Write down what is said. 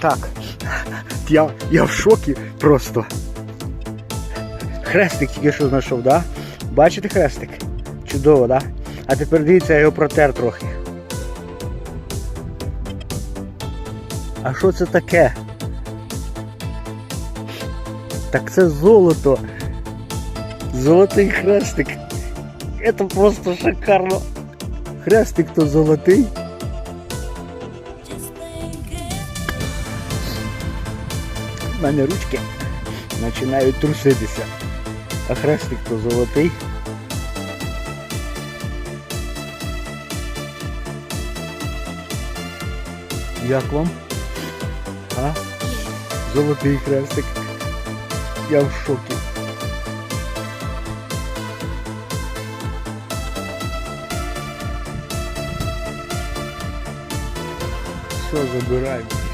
Так. Я, я в шокі просто. Хрестик тільки що знайшов, да? Бачите хрестик? Чудово, да? А тепер дивіться, я його протер трохи. А що це таке? Так це золото. Золотий хрестик. Це просто шикарно. Хрестик то золотий. У мене ручки починають труситися. А хрестик то золотий. Як вам? А? Золотий хрестик. Я в шокі. Все, забираємо.